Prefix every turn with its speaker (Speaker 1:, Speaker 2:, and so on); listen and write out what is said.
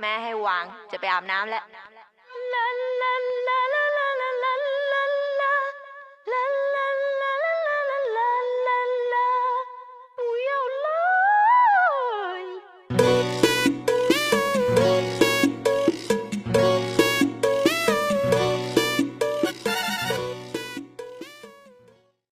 Speaker 1: แม่ให้วางจะไปอาบน้ำแล้ว